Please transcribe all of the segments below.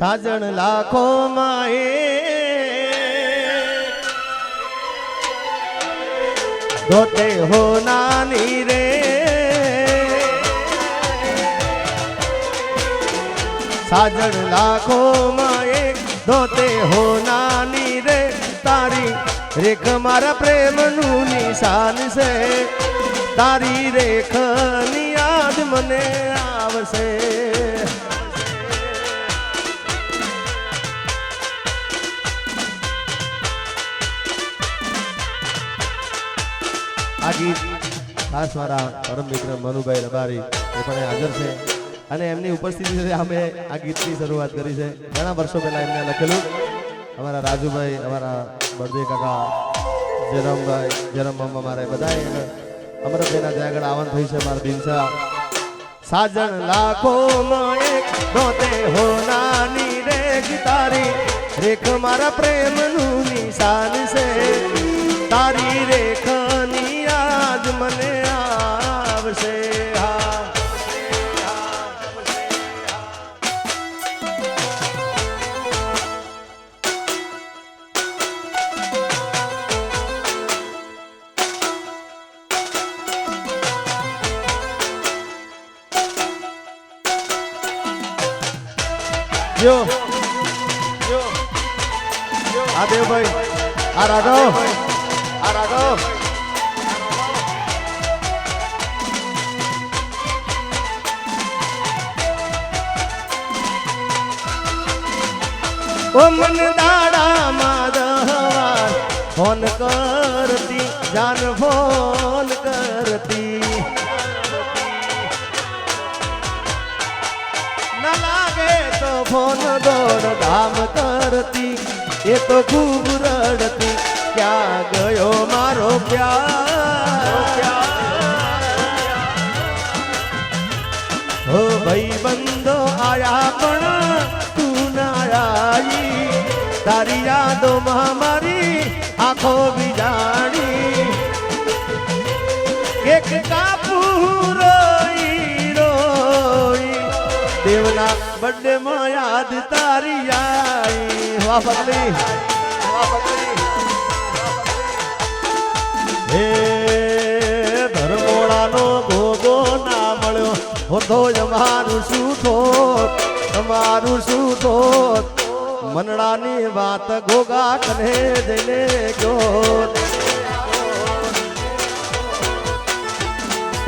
સાજણ લાખો માએ. ધોતે હો નાની રે. સાજણ લાખો માએ ધોતે હો નાની રે. તારી રેખ મારા પ્રેમનું નિશાન છે. તારી રેખની યાદ મને આવશે. ખાસ મારા પરમ મિત્ર મનુભાઈ રબારી, એ પણ હાજર છે. અને એમની ઉપસ્થિતિ અમે આ ગીતની શરૂઆત કરી છે. ઘણા વર્ષો પહેલાં એમને લખેલું. અમારા રાજુભાઈ, અમારા બળદેવ કાકા, જયરામભાઈ જયરામ મામા મારા બધા અમરભાઈના ત્યાં આગળ આવન થયું છે, મારા દિનસા સાજન લાખો એક હો નાની રે તારી રેખ મારા પ્રેમનું નિશાન છે. તારી રેખની યાદ મને આવશે હા. જો. જો. આ દેવભાઈ આ રાઘવ. ઓ મન દાડા માધવાર ફોન કરતી જાન ફોન કરતી. ના લાગે તો ફોન દોડ ધામ કરતી, એ તો ખૂબ રડતી, ક્યાં ગયો મારો પ્યાર? હો ભાઈ બંધો આયા પણ આવી તારી યાદોમાં મારી આંખો બીજાણી. એક કાપુ રોઈ રોઈ. દેવના બર્થડે માં યાદ તારી આઈ. વાહ પગલી. વાહ પગલી. હે ભોગો ના મળ્યો. હોતો અમારું શું થો? તમારું શું થોત મનડાની વાત ગોગા કને દેને ગયો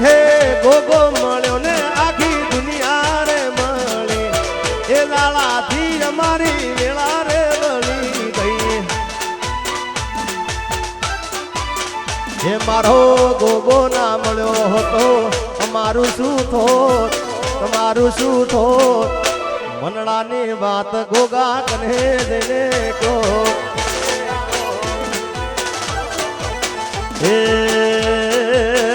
હે ગોગો મળ્યો ને આખી દુનિયા રે મળી. એ લાલાથી અમારી વેળા રે વળી ગઈ. હે મારો ગોગો ના મળ્યો હતો, અમારું શું થોત તમારું શું થોત મનડાની વાત ગોગા કને જઈને કહો. હે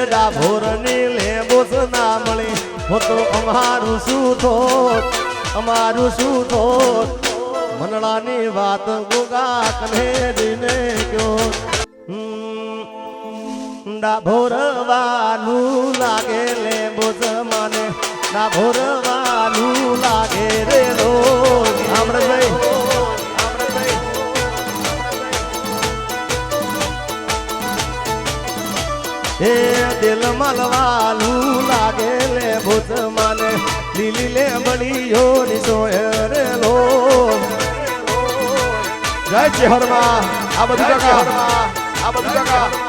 ડાભોરની લેબોસ ના મળી હો અમારું શું થોત અમારું શું થોત મનડાની વાત ગોગા કને જઈને કયો હમ, ડાભોરવાનું લાગે લેબોસ મને ડાભોરવાનું લીલી લે મળીયો ની સોયરે લો જય ચેહરમાં આ બધું કાકા આ બધું કાકા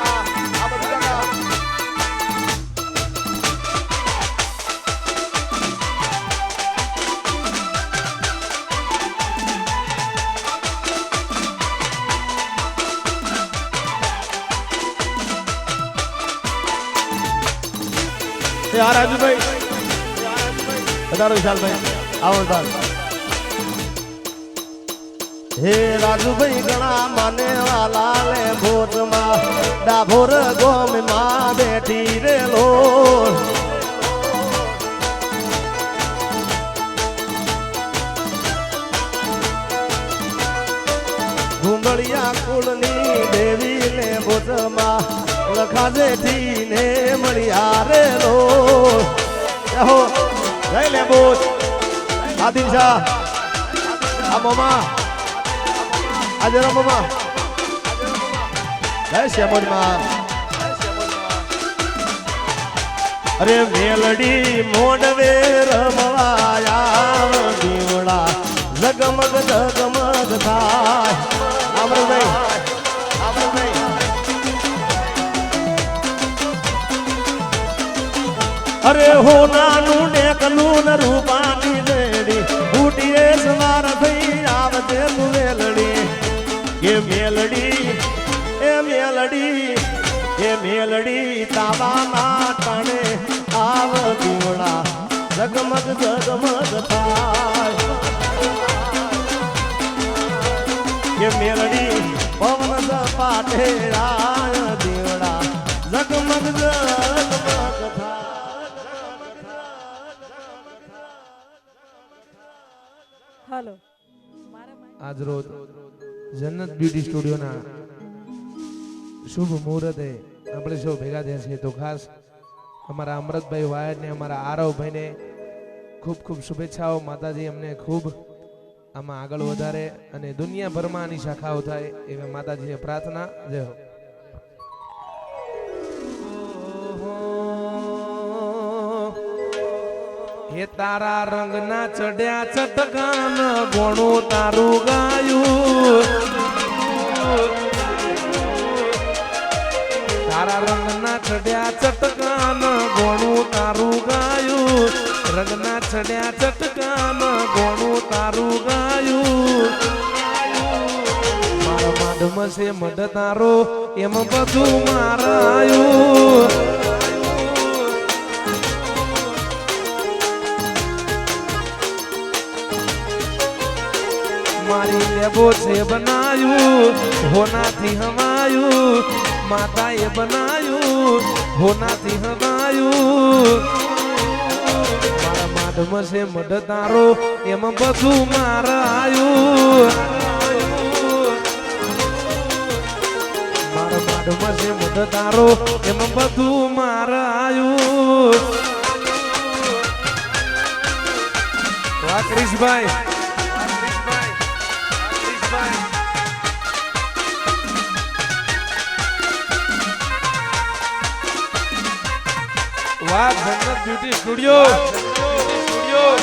રાજુભાઈ વધારો વિશાલભાઈ આવો તાર હે રાજુભાઈ ઘણા માને વાલા લે ભોજમાં. ડાભોર ગોમમાં બેઠી રે લો ઘુંગળિયા કુળની દેવી ને ભોજમાં લખા જેઠી ને મળ્યા રે લો જય લે બોસ આદિલ શાહ આ મોમા આજે રો મોમા જય શ્યામોદમાં અરે મેલડી મોડવે રમવાયા દીવડા ઝગમગ ઝગમગ થાય અમરભાઈ અરે હો નાનું ડેકલું ન રૂપાની લેડી ફૂટીએ સવાર થઈ આવજે તું મેલડી એ મેલડી એ મેલડી એ મેલડી તાવાના ટાણે આવ દીવડા. જગમગ જગમગ થાય. એ મેલડી પવન સપાટે હાલો. આજ રોજ જન્નત બ્યુટી સ્ટુડિયોના શુભ મુહૂર્તે આપણે સૌ ભેગા થયા છીએ. તો ખાસ અમારા અમૃતભાઈ વાયડ ને અમારા આરવભાઈને ખૂબ ખૂબ શુભેચ્છાઓ. માતાજી અમને ખૂબ આમાં આગળ વધારે અને દુનિયાભરમાં આની શાખાઓ થાય એવી માતાજીને પ્રાર્થના. જય હો. હે તારા રંગના ચડ્યા ચટકાન ગોણું તારું ગાયું. તારા રંગના ચડ્યા ચટકાન ગોણું તારું ગાયું. રંગના ચડ્યા ચટકાન ગોણું તારું ગાયું. મારા માઢમાં છે મઢ તારો, એમ બધું મારાયું. લેબો છે બનાયું, હોનાથી હવાયું માતાએ બનાયું, હોનાથી હવાયું મારા માઢમાં છે મઢ તારો એમાં બધું મારાયું. મારા માઢમાં છે મઢ તારો એમાં બધું મારાયું. વાહ ક્રિશભાઈ વાહ જન્નત બ્યુટી સ્ટુડિયો સ્ટુડિયો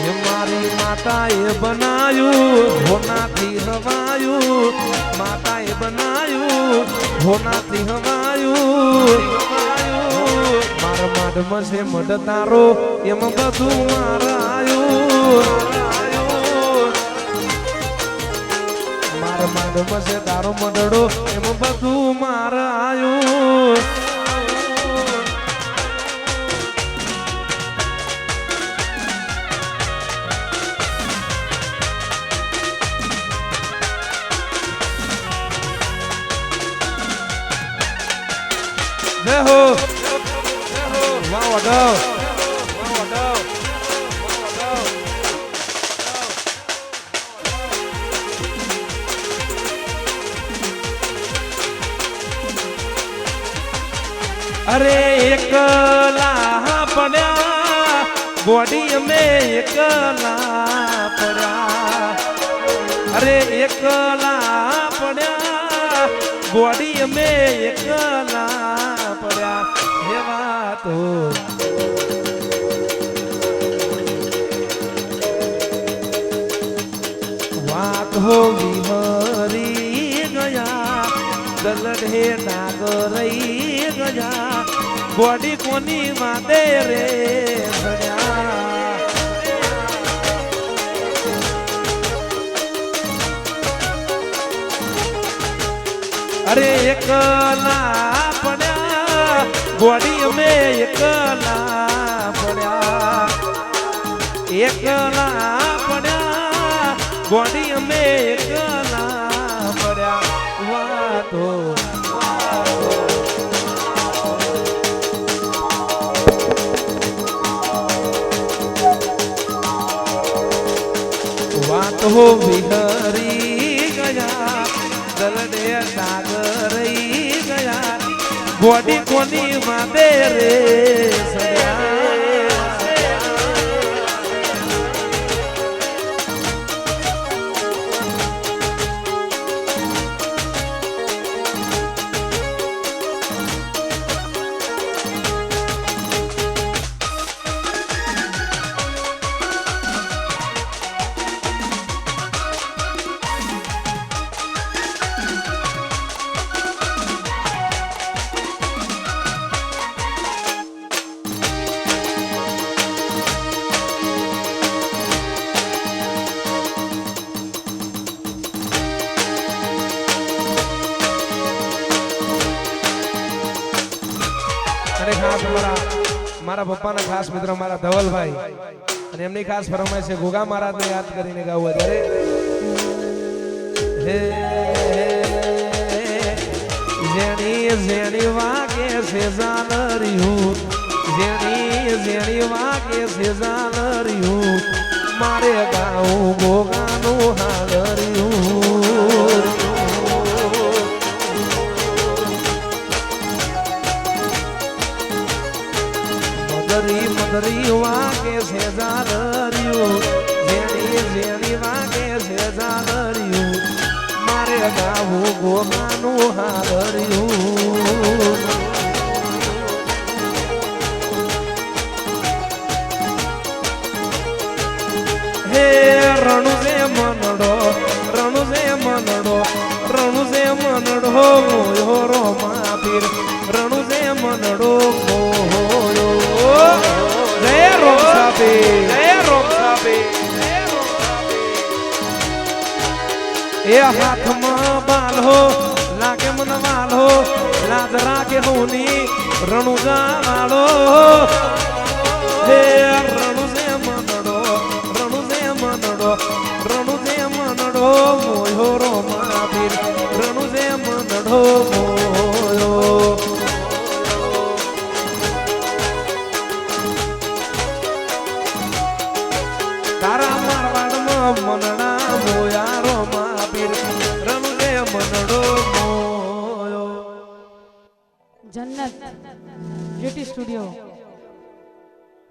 એ મારી માતાએ બનાયું હોનાથી હવાયું માતાએ બનાયું હોનાથી હવાયું મારા માઢમાં છે મઢ તારો, એમાં બધું મારાયું, મારા માઢમાં છે તારો મઢડો એમાં બધું મારાયું. જય દલડે નાગરઈ ગયા બોડી કોની માતે રે ભર્યા અરે એકલા પડ્યા. બોડી અમે એકલા પડ્યા. એકલા પડ્યા. બોડી વાતો વિહરી ગયા દલડે સાગર ગયા ગોડી કોની માં રે પપ્પાના ખાસ મિત્ર મારા ધવલભાઈ. અને એમની ખાસ ફરમાય છે, ગોગા મહારાજને યાદ કરીને ગાવું અત્યારે. જેની જેણી વાગે છે જાનરિયું જેની જેની વાગે છે જાનરિયું મારે ગાવું ગોગાનું હાલરિયું મનડો મોયો રોમા પીર રણુજે મનડો મોયો જય રોમ સાબે જય રોમ સાબે એ હાથમાં બાલહો લાગે મન વાલો લાજ હોની રણુજા વાળો હે. રણુજે મનડો મનડો રણુજે મનડો મોયો સ્ટુડિયો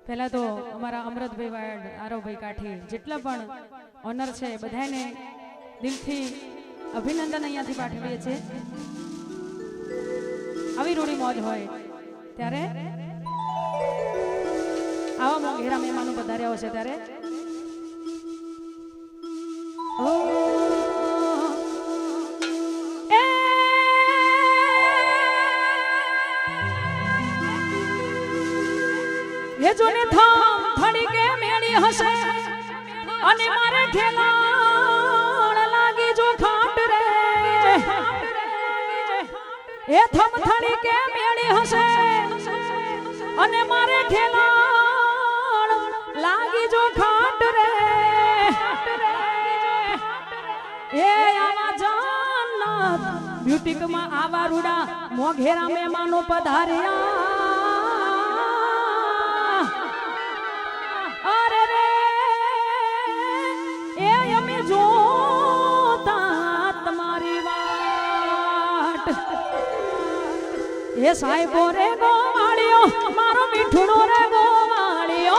પહેલા તો અમારા અમૃતભાઈ વાડ આરવભાઈ કાઠી, જેટલા પણ ઓનર છે બધાને દિલથી અભિનંદન અહીંયાથી પાઠવીએ છીએ. આવી રૂડી મોજ હોય ત્યારે આવા મોંઘેરા મહેમાનો પધાર્યા છે ત્યારે. ઓ એ થમ થડી કે મેળી હશે? અને મારે ખેલાણ લાગી જો ખાટ રે. એ આવા જન્નત બ્યુટીકમાં આવા રૂડા મોઘેરા મહેમાનો પધાર્યા. એ સાહેબો રે ગોવાળિયો મારો મીઠુડો રે ગોવાળિયો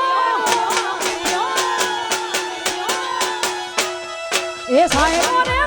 એ સાહેબો રે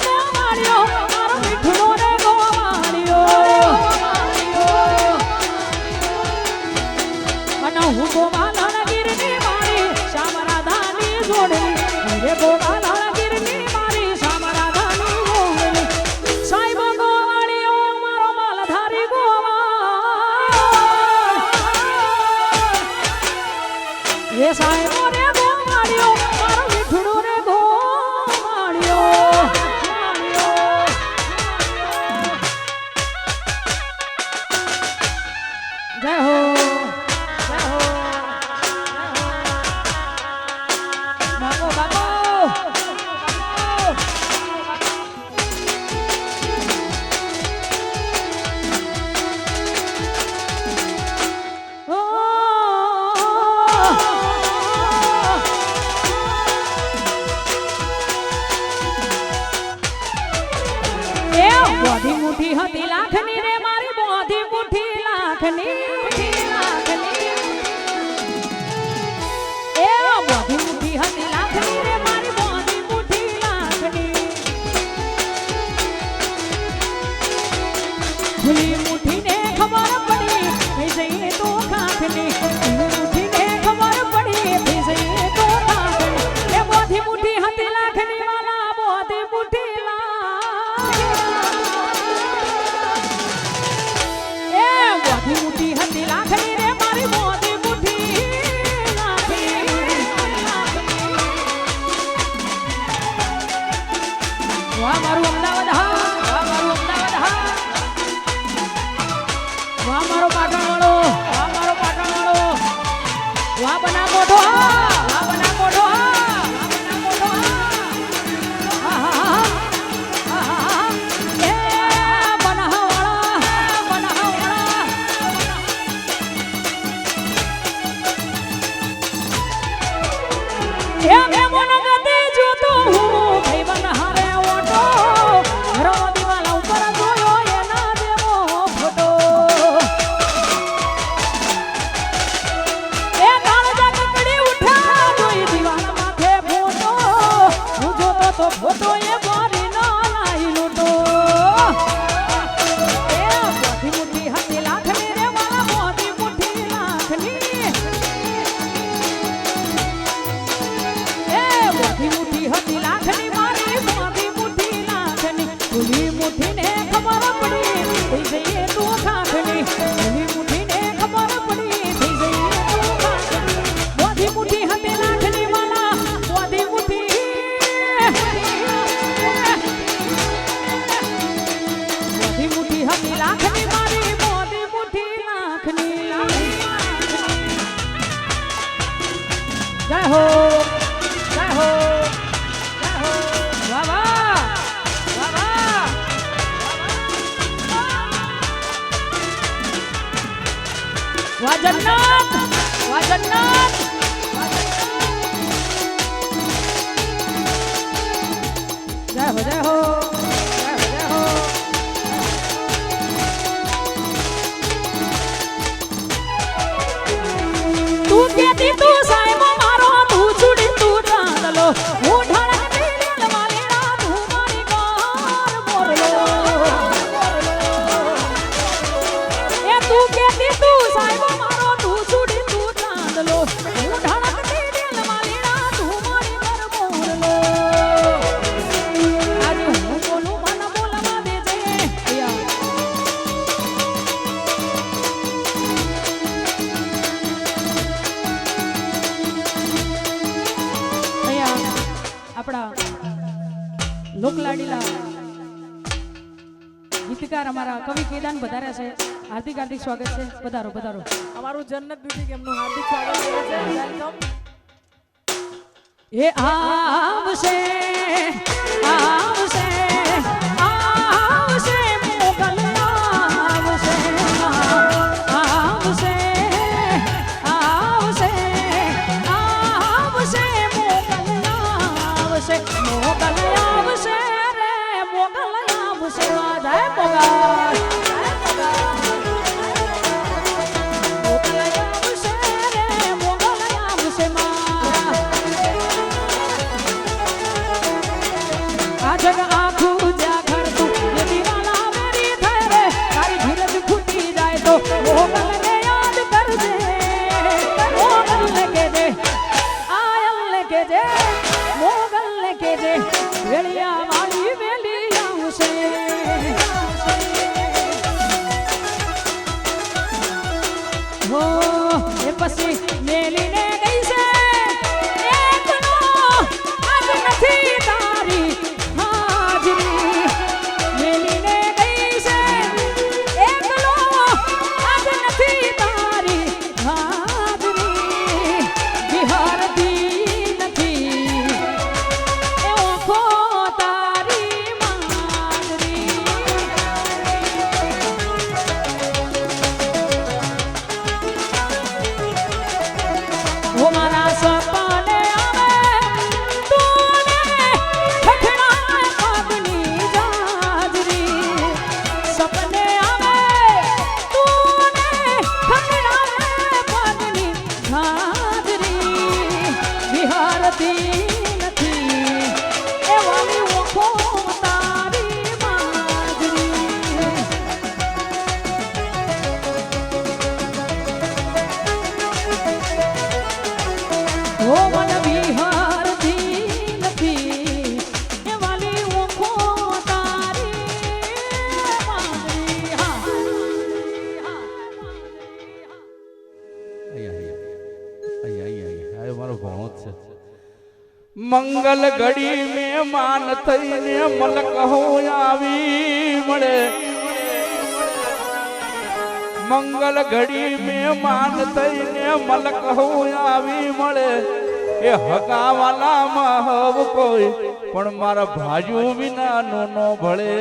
હતી લાખની যাবে তো પધારો પધારો. અમારું જન્નત બ્યુટી કેમનું હાર્દિક સ્વાગત કરે છે. વેલકમ એ આમ છે. મંગલ ઘડી મહેમાન થઈને મલક હો આવી મળે. મંગલ ઘડી મહેમાન થઈને મલક આવી મળે. એ હગાવાલામાં હવ કોઈ, પણ મારા ભાજુ વિના નો નો ભળે.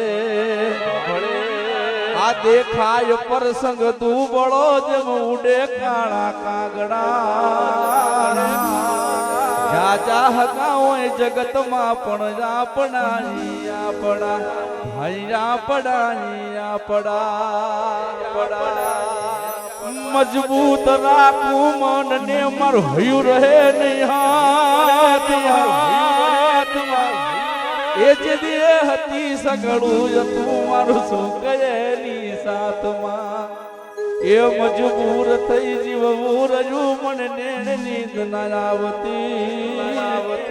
આ દેખાય પ્રસંગ બળો જેમ ઉડે કાળા કાગડા. જાજા હગાઓ એ જગતમાં પણ આપણા આપણા ભાઈ આપણા આપણા પડા મજબૂત રાખું મન ને મારું હયું રહે નહીં હાથ એ જ દે હતી સગળું તું મારું શું કયેલી સાથમાં. એ મજબૂર થઈ જીવવું રજૂ મને નેણ નીંદ આવતી.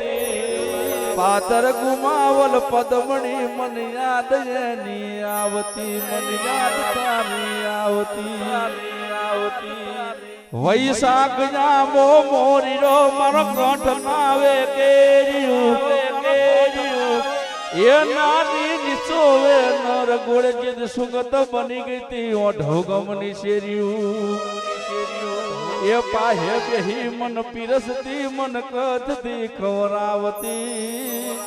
પાતર ગુમાવલ પદમણી મન યાદ એની આવતી, મન યાદ તારી આવતી. આવતી વૈશાખ જામો મોરીરો મારો કંઠ નાવે કેરિયું એ નાની નર ગોળે જીદ સુગત બની ગઈ તી ઓઢો ગમની એ પાહે બેહી મન પીરસતી, મન કથતી, ખવરાવતી.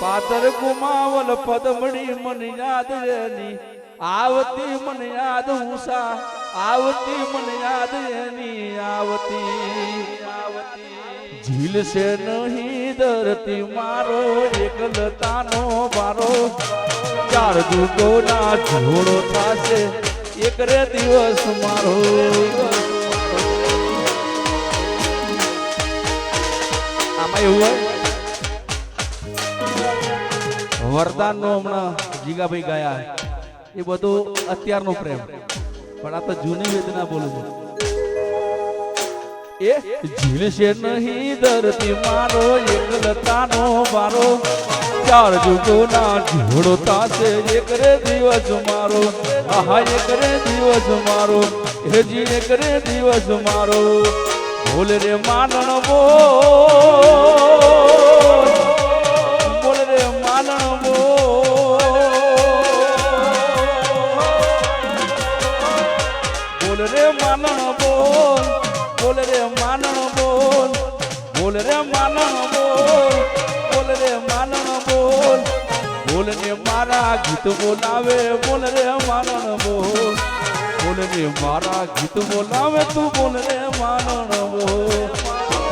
પાતર ગુમાવલ પદમણી, મન યાદ એની. આવતી મન યાદ ઉષા આવતી મન યાદ એની આવતી આવતી. ઝીલ છે નહીં ધરતી મારો એકલતાનો મારો ચાર દુગો ના જોડો થાશે, એક રે દિવસ મારો. આમાં એવું હોય? વરદાન નો હમણાં જીગાભાઈ ગયા. એ બધું અત્યારનો પ્રેમ. પણ આ તો જૂની વેદના બોલું છું. એ ઝીલ છે નહીં, ધરતી મારો એકલતાનો મારો ચાર જુગોના જોડો તાસે એક રે દિવસ મારો. આહા, એક રે દિવસ મારો. હેજી એક રે દિવસ મારો. બોલ રે માનણ બોલ બોલ રે માલણ બોલ બોલ રે માલણ બોલ. બોલ ને મારા ગીત બોલાવે, બોલ રે માલણ બોલ. બોલ ને મારા ગીત બોલાવે, તું બોલ રે માલણ બોલ.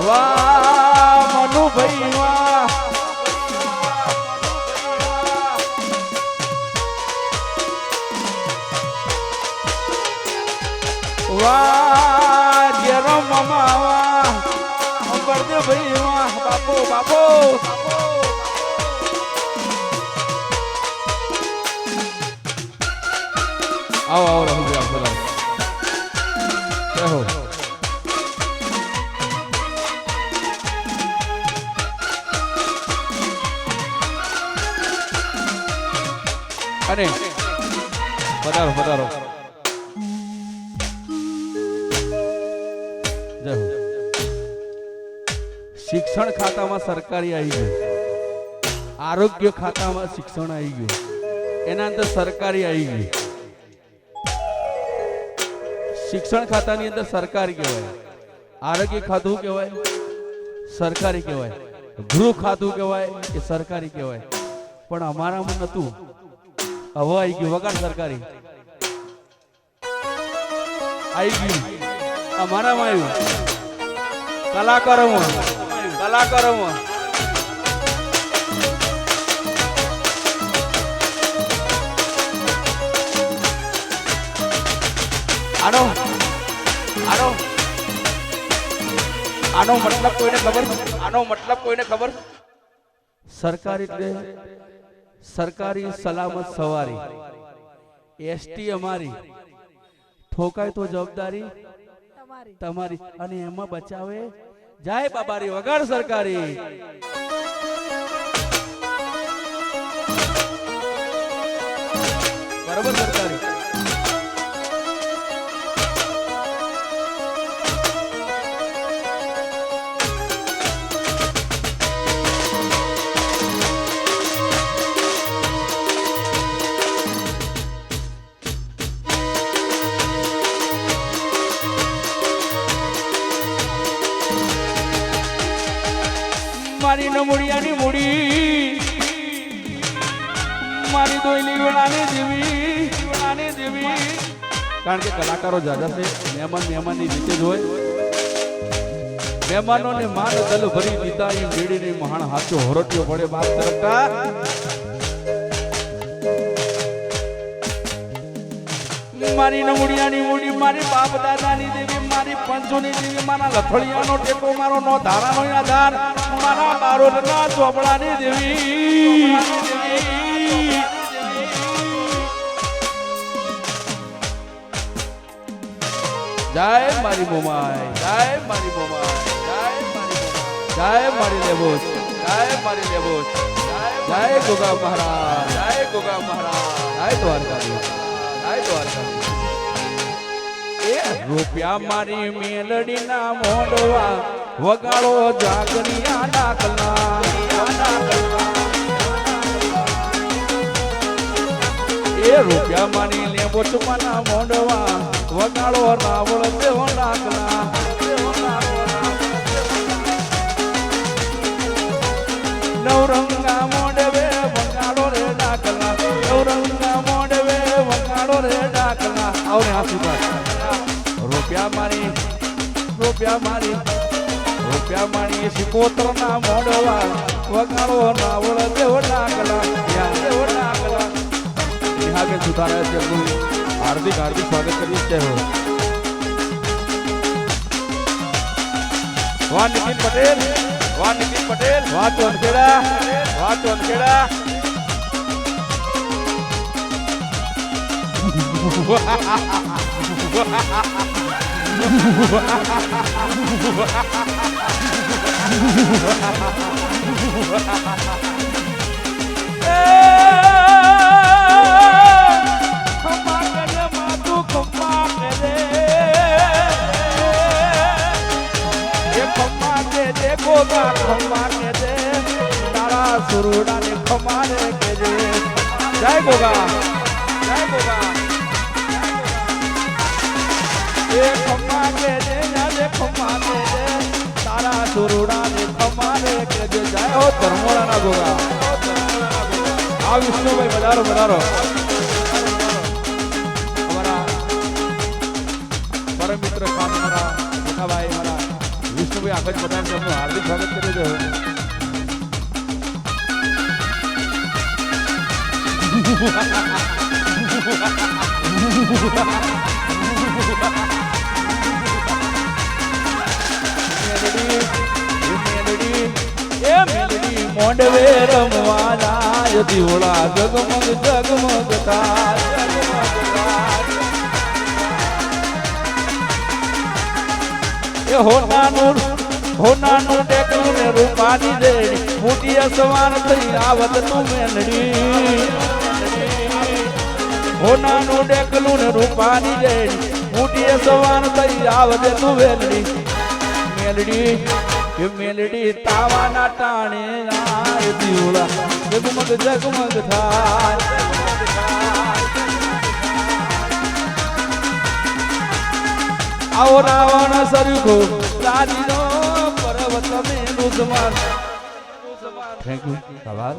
વાહ મનુ ભાઈ વાહ. વાહ જરમ મામા અંબરદેવ ભાઈ વાહ બાપો બાપો. આવો આવો રાહુલભાઈ આવો બોલાવો કહો અને પધારો પધારો. શિક્ષણ ખાતામાં સરકારી આવી ગયું. આરોગ્ય ખાતામાં શિક્ષણ આવી ગયું. એના અંદર સરકારી આવી ગયું. શિક્ષણ ખાતાની અંદર સરકારી કહેવાય. આરોગ્ય ખાતું કહેવાય, સરકારી કહેવાય. ગૃહ ખાતું કહેવાય, એ સરકારી કહેવાય. પણ અમારામાં નતું હવે આવી ગયું. વગર સરકારી. આવી ગયું. અમારામાં આવ્યું. કલાકારોમાં. કલાકારોમાં. આનો આનો આનો મતલબ કોઈને ખબર? આનો મતલબ કોઈને ખબર? સરકાર એટલે સરકારી સલામત સવારી. એસટી અમારી. ઠોકાય તો જવાબદારી તમારી. તમારી. અને એમાં બચાવે જાય બાબારી વગર સરકારી. બરોબર નમુડિયાની મૂડી. મારી દોઈની વેળાને દેવી વેળાને દેવી કારણ કે કલાકારો જાજા છે મહેમાન મહેમાનની રીતે જ હોય. મહેમાનોને માન દલ ભરી દીધા એ મેળીની મહાન હાચો હરોટ્યો પડે બાપ કરતા. મારી નમુડિયાની મૂડી મારી બાપ દાદાની દેવી, મારી પંચોની દેવી, મારા લથડિયાનો ટેકો, મારો નો ધારાનો આધાર, મારા બારોટના ચોપડાની દેવી. જય મારી બોમાય જય મારી બોમાય જય મારી મોમાય જય મારી લેબોસ જય ગોગા મહારાજ, જય ગોગા મહારાજ, જય દ્વારકા જય દ્વારકાધીશ. એ રૂપિયા મારી મેલડીના મોડવા વગાડો જાગરિયા ડાકલા. એ રૂપિયા મારી લેબો ચુમાના મોડવા વગાડો રાવળ દેવો ડાકલા. નવરંગા મોડવે વગાડો રે ડાકલા. નવરંગા મોડવે વગાડો રે ડાકલા. આવરે હાસી પાસ રૂપિયા મારી રૂપિયા મારી રૂપિયા મારી સિકોતર ના મોડવા વગાડો રાવળ દેવ ડાકલા દેવો ડાકલા. નિહાગે સુધારા છે હાર્દિક હાર્દિક સ્વાગત કરીએ હો વાહ, નીતિન પટેલ. વાહ, નીતિન પટેલ. વાહ, ચોનખેડા. વાહ, ચોનખેડા. Ha ha ha ha કરે એ ખમ્મા કે જય ગોગા એ ખમ્મા કે દે યા દે ખમ્મા કે દે તારા સુરુડા ને ખમ્મા રે કે દે જય હો ધર્મોડા ના ગોગા આ વિષ્ણુભાઈ વધારો વધારો અમારા પરમ મિત્ર ખાન મારા મોટા ભાઈ મારા વિષ્ણુભાઈ આગળ બધાને તેમનું હાર્દિક સ્વાગત કરે છે મેલડી જાય દીવડા જગમગ જગમગ થાય જગમગ થાય એ હોનાનું હોનાનું ટેકલું ને રૂપાની દેડી મોટી અસવાર થઈ આવત તું મેલડી. હોનાનું ટેકલું ને રૂપાની દેડી મોટી અસવાર થઈ આવત તું મેલડી. એ મેલડી તાવાના ટાણે દીવડા જગમગ જગમગ થાય. આવો રાવણ સરખો નો પર્વત મેલું સમાન. થેન્ક યુ આભાર.